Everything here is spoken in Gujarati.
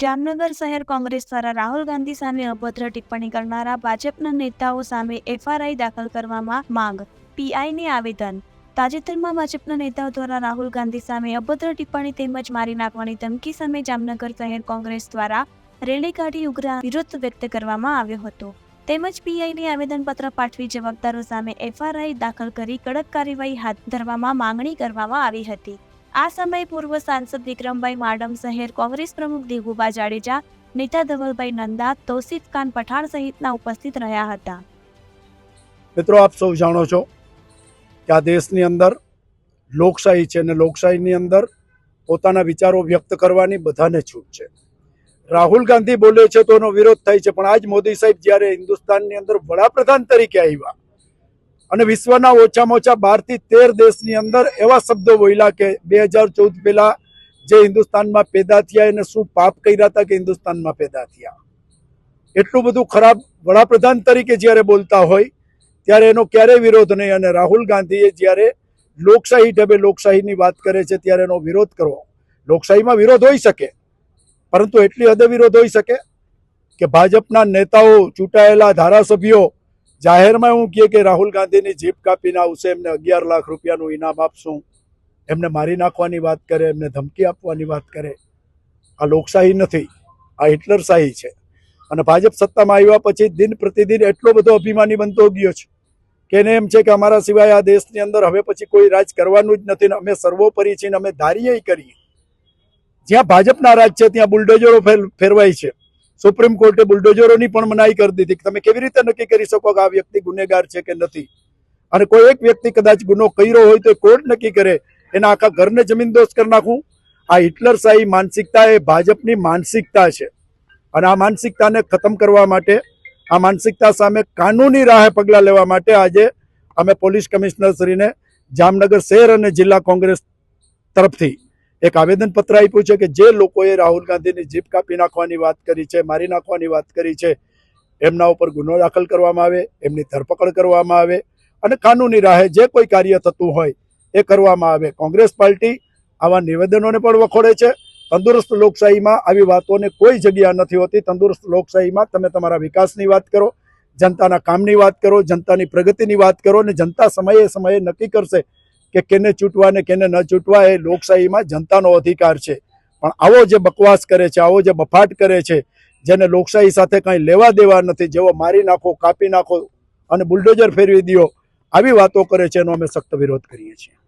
જામનગર શહેર કોંગ્રેસ દ્વારા રાહુલ ગાંધી સામે અભદ્ર ટિપ્પણી કરનારા ભાજપના નેતાઓ સામે એફઆરઆઈ દાખલ કરવામાં માંગ. પીઆઈને આવેદન. તાજેતરમાં ભાજપના નેતાઓ દ્વારા રાહુલ ગાંધી સામે અભદ્ર ટિપ્પણી તેમજ મારી નાખવાની ધમકી સામે જામનગર શહેર કોંગ્રેસ દ્વારા રેલી કાઢી ઉગ્ર વિરોધ વ્યક્ત કરવામાં આવ્યો હતો. તેમજ પીઆઈને આવેદનપત્ર પાઠવી જવાબદારો સામે એફઆરઆઈ દાખલ કરી કડક કાર્યવાહી હાથ ધરવામાં માંગણી કરવામાં આવી હતી. આ સમયે પૂર્વ સાંસદ વિક્રમભાઈ માડમ શહેર કોંગ્રેસ પ્રમુખ દિગુબા જાડેજા, નેતા ધવલભાઈ નંદા, તૌસીફ ખાન પઠાણ સહિતના ઉપસ્થિત રહ્યા હતા. મિત્રો, આપ સૌ જાણો છો કે આ દેશની અંદર લોકશાહી છે અને લોકશાહીની અંદર પોતાના વિચારો વ્યક્ત કરવાની બધાને છૂટ છે. રાહુલ ગાંધી બોલે છે તો એનો વિરોધ થાય છે, પણ આજ મોદી સાહેબ જ્યારે હિન્દુસ્તાનની અંદર વડાપ્રધાન તરીકે આવ્યા અને વિશ્વના ઓછામાં ઓછા બારથી તેર દેશની અંદર એવા શબ્દો બોલ્યા કે બે હજાર ચૌદ પહેલાં જે હિન્દુસ્તાનમાં પેદા થયા એને શું પાપ કર્યા હતા કે હિન્દુસ્તાનમાં પેદા થયા? એટલું બધું ખરાબ વડાપ્રધાન તરીકે જ્યારે બોલતા હોય, ત્યારે એનો ક્યારેય વિરોધ નહીં. અને રાહુલ ગાંધીએ જ્યારે લોકશાહી ઢબે લોકશાહીની વાત કરે છે ત્યારે એનો વિરોધ કરવો. લોકશાહીમાં વિરોધ હોઈ શકે, પરંતુ એટલી હદે વિરોધ હોઈ શકે કે ભાજપના નેતાઓ ચૂંટાયેલા ધારાસભ્યો જાહેરમાં હું કહે કે રાહુલ ગાંધીની જીપ કાપીને આવશે, એમને અગિયાર લાખ રૂપિયાનું ઇનામ આપશું. એમને મારી નાખવાની વાત કરે, એમને ધમકી આપવાની વાત કરે. આ લોકશાહી નથી, આ હિટલરશાહી છે. અને ભાજપ સત્તામાં આવ્યા પછી દિન પ્રતિદિન એટલો બધો અભિમાની બનતો ગયો છે કે એને એમ છે કે અમારા સિવાય આ દેશની અંદર હવે પછી કોઈ રાજ કરવાનું જ નથી ને અમે સર્વોપરી છીએ ને અમે ધારીએ કરીએ. જ્યાં ભાજપના રાજ છે, ત્યાં બુલડોઝરો ફેર- ફેરવાય છે. સુપ્રીમ કોર્ટે બુલડોઝરોની પણ મનાઈ કરી દીધી તમે કેવી રીતે નક્કી કરી શકો કે આ વ્યક્તિ ગુનેગાર છે કે નથી? અને કોઈ એક વ્યક્તિ કદાચ ગુનો કર્યો હોય તો કોર્ટ નક્કી કરે. એના આખા ઘરને જમીનદોસ્ત કરી નાખવું. આ હિટલર શાહી માનસિકતા એ ભાજપની માનસિકતા છે. અને આ માનસિકતાને ખતમ કરવા માટે, આ માનસિકતા સામે કાનૂની રાહે પગલાં લેવા માટે આજે અમે પોલીસ કમિશનરશ્રીને જામનગર શહેર અને જિલ્લા કોંગ્રેસ તરફથી એક આવેદનપત્ર આપ્યું છે કે જે લોકોએ રાહુલ ગાંધીની જીપ કાપી નાખવાની વાત કરી છે, મારી નાખવાની વાત કરી છે, એમના ઉપર ગુનો દાખલ કરવામાં આવે, એમની ધરપકડ કરવામાં આવે અને કાનૂની રાહે જે કોઈ કાર્ય થતું હોય એ કરવામાં આવે. કોંગ્રેસ પાર્ટી આવા નિવેદનોને પણ વખોડે છે. તંદુરસ્ત લોકશાહીમાં આવી વાતોને કોઈ જગ્યા નથી હોતી. તંદુરસ્ત લોકશાહીમાં તમે તમારા વિકાસની વાત કરો, જનતાના કામની વાત કરો, જનતાની પ્રગતિની વાત કરો અને જનતા સમયે સમયે નક્કી કરશે કે કેને ચૂંટવા ને કેને ન ચૂંટવા એ લોકશાહીમાં જનતાનો અધિકાર છે. પણ આવો જે બકવાસ કરે છે, આવો જે બફાટ કરે છે, જેને લોકશાહી સાથે કંઈ લેવા દેવા નથી, જેવો મારી નાખો, કાપી નાખો અને બુલડોઝર ફેરવી દો આવી વાતો કરે છે એનો અમે સખ્ત વિરોધ કરીએ છીએ.